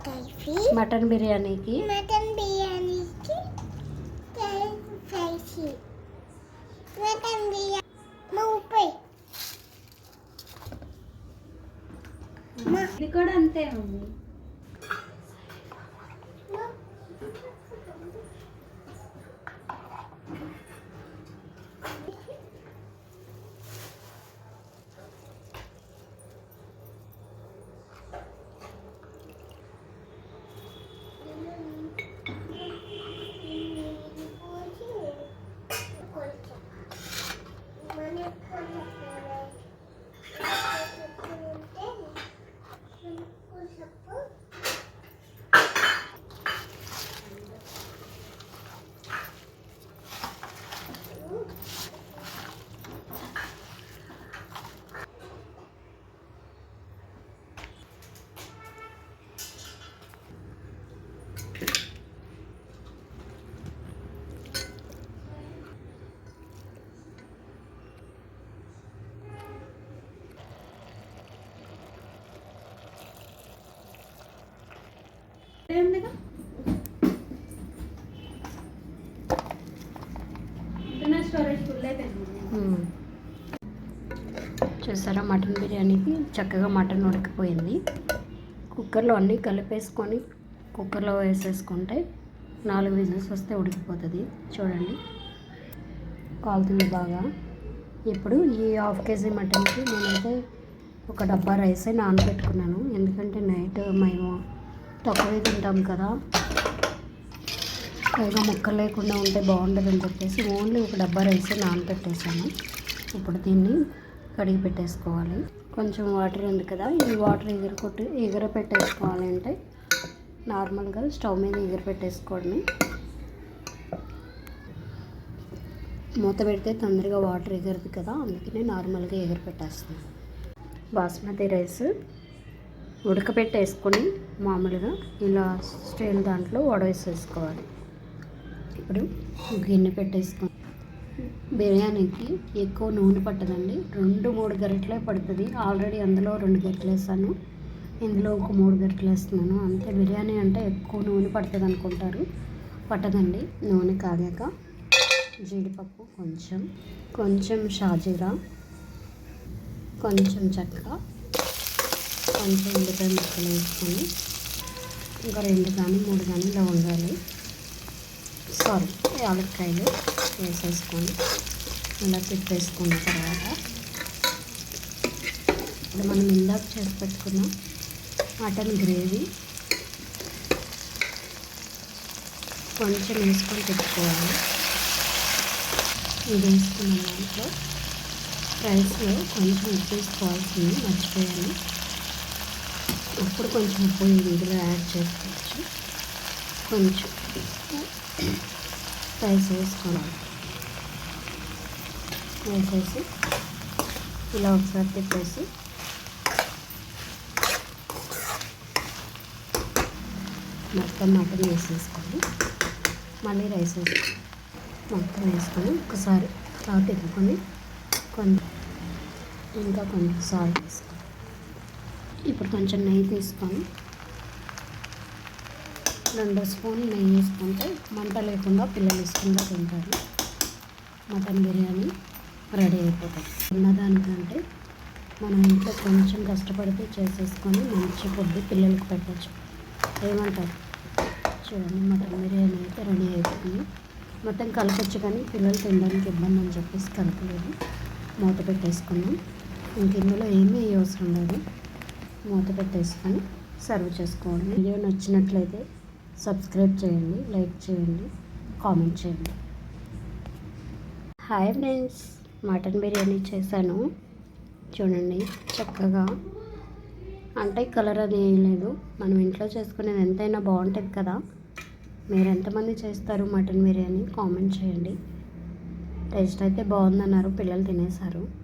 కలిపి మటన్ బిర్యానీకి మటన్ బిర్యానీకి కలిపి మటన్ బిర్యానీ ముప్పై ఇది కూడా అంతే మమ్మీ చూసారా మటన్ బిర్యానీకి చక్కగా మటన్ ఉడికిపోయింది. కుక్కర్లో అన్నీ కలిపేసుకొని కుక్కర్లో వేసేసుకుంటే నాలుగు విజిల్స్ వస్తే ఉడికిపోతుంది. చూడండి. కాలుతుంది బాగా. ఇప్పుడు ఈ హాఫ్ కేజీ మటన్కి నేనైతే ఒక డబ్బా రైస్ నానబెట్టుకున్నాను. ఎందుకంటే నైట్ మేము తక్కువే తింటాం కదా. పైగా ముక్కలు లేకుండా ఉంటే బాగుండదని చెప్పేసి ఓన్లీ ఒక డబ్బా రైస్ నానబెట్టేసాను ఇప్పుడు దీన్ని కడిగి పెట్టేసుకోవాలి. కొంచెం వాటర్ ఉంది కదా ఈ వాటర్ ఎగురు కొట్టి ఎగుర పెట్టేసుకోవాలి అంటే నార్మల్గా స్టవ్ మీద ఎగిరి పెట్టేసుకోవడమే మూత పెడితే తొందరగా వాటర్ ఎగరదు కదా అందుకనే నార్మల్గా ఎగిరి పెట్టేస్తాను బాస్మతి రైస్ ఉడకపెట్టేసుకొని మామూలుగా ఇలా స్టీల్ దాంట్లో వడవేసేసుకోవాలి ఇప్పుడు గిన్నె పెట్టేసుకొని బిర్యానీకి ఎక్కువ నూనె పట్టదండి. రెండు మూడు గరిటలే పడుతుంది. ఆల్రెడీ అందులో రెండు గరిటలు వేసాను. ఇందులో ఒక మూడు గరిటలు వేస్తున్నాను. అంతే. బిర్యానీ అంటే ఎక్కువ నూనె పడుతుంది అనుకుంటారు. పట్టదండి. నూనె కాగాక జీడిపప్పు కొంచెం కొంచెం షాజీరా కొంచెం చక్కగా కొంచెం ఉల్లిపాయ ముక్కలు వేసుకొని ఇంకా రెండు కానీ మూడు కానీ లవంగాలు సారీ యాలక్కాయలు వేసేసుకొని ఇలా తిప్పేసుకున్న తర్వాత ఇప్పుడు మనం ఇందాక చేసి పెట్టుకున్న మటన్ గ్రేవీ కొంచెం వేసుకొని పెట్టుకోవాలి. ఇది వేసుకున్న దాంట్లో రైస్లో కొంచెం ఉప్పు వేసుకోవాల్సింది మర్చిపోయాను. ఇప్పుడు కొంచెం ఉప్పు ఇందులో యాడ్ చేసుకోవచ్చు. కొంచెం రైస్ వేసుకోవాలి. వేసేసి ఇలా ఒకసారి తిప్పేసి మొత్తం మటన్ వేసేసుకొని మళ్ళీ రైస్ వేసుకొని మొత్తం వేసుకొని ఒకసారి తర్వాత తిప్పుకొని కొంచెం ఇంకా కొంచెం సాల్ట్ వేసుకోవాలి. ఇప్పుడు కొంచెం నెయ్యి తీసుకొని రెండు స్పూన్ నెయ్యి వేసుకుంటే మంట లేకుండా పిల్లలు ఇష్టంగా తింటారు. మటన్ బిర్యానీ రెడీ అయిపోతుంది. ఉన్నదానికంటే మనం ఇంట్లో కొంచెం కష్టపడితే చేసేసుకొని మంచి ఫుడ్ పిల్లలకు పెట్టచ్చు. ఏమంటారు? చూడండి మటన్ బిర్యానీ అయితే రెడీ అయిపోతుంది మొత్తం కలపచ్చు కానీ పిల్లలు తినడానికి ఇబ్బంది అని చెప్పేసి కలపలేదు. మూత పెట్టేసుకున్నాం. ఇంక ఇందులో ఏమీ అవసరం లేదు. మూత పెట్టేసుకొని సర్వ్ చేసుకోండి. వీడియో నచ్చినట్లయితే సబ్స్క్రైబ్ చేయండి లైక్ చేయండి కామెంట్ చేయండి. హాయ్ ఫ్రెండ్స్ మటన్ బిర్యానీ చేశాను. చూడండి చక్కగా. అంటే కలర్ అది ఏం లేదు. మనం ఇంట్లో చేసుకునేది ఎంతైనా బాగుంటుంది కదా. మీరు ఎంతమంది చేస్తారు మటన్ బిర్యానీ? కామెంట్ చేయండి. టేస్ట్ అయితే బాగుందన్నారు పిల్లలు తినేశారు.